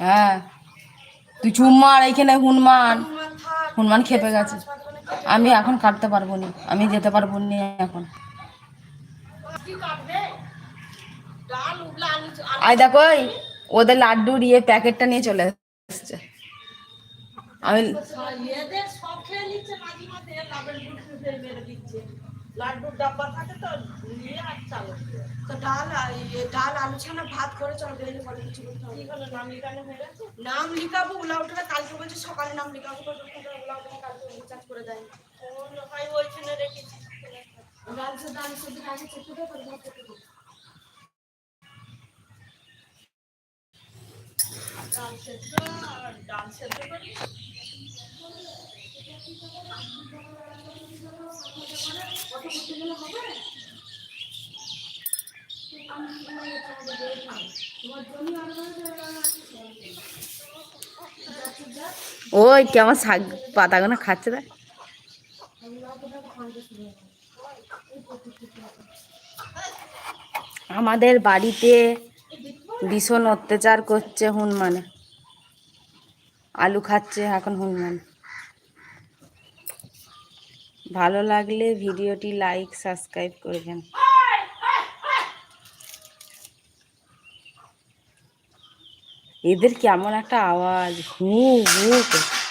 হ্যাঁ। তুই চুম মার, এইখানে হুনমান। হুনমান খেপে গেছে। আমি এখন কাটতে পারব না। আমি যেতে পারব না এখন। আয় দেখো ওদের লাড্ডুর ইয়ে প্যাকেটটা নিয়ে চলে এসছে। আমি লাড্ডুর ডাব্বা থাকে তো নিয়ে আর চালো তো ডাল ইয়ে ডাল আলু ছানা ভাত করে চল পরে কিছু করতে হবে। হলো নাম লিখানো হয়ে গেছে? নাম লিখাবো ওলা ওটা কালকে বলছে সকালে নাম লিখাবো ওলা ওটা কালকে রিচার্জ করে দেয়। হয় ওইখানে রেখেছি। ডাল সে ডাল সবজি আগে চেপে দেবো ভাত চেপে দেবো ডাল সেদ্ধ ডাল সেদ্ধ করি। ওই কেমন শাক পাতাগুলো খাচ্ছে দেখ। আমাদের বাড়িতে ভীষণ অত্যাচার করছে হনুমানে। আলু খাচ্ছে এখন হনুমান। ভালো লাগলে ভিডিওটি লাইক, সাবস্ক্রাইব করবেন এদের কেমন একটা আওয়াজ হু হু করে।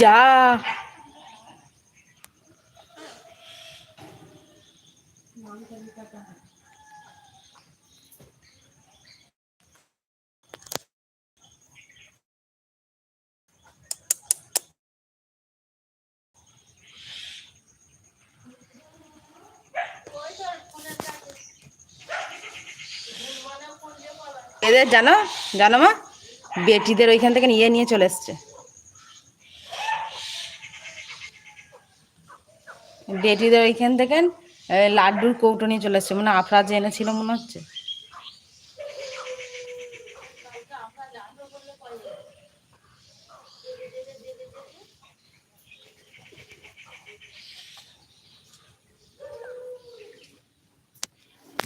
যা। এদের জানো জানো মা? বেটিদের ওইখান থেকে নিয়ে নিয়ে চলে এসছে। বেটিদের ওইখান থেকে লাড্ডুর কৌটো নিয়ে চলে এসছে মানে আফরা যে এনেছিল মনে হচ্ছে?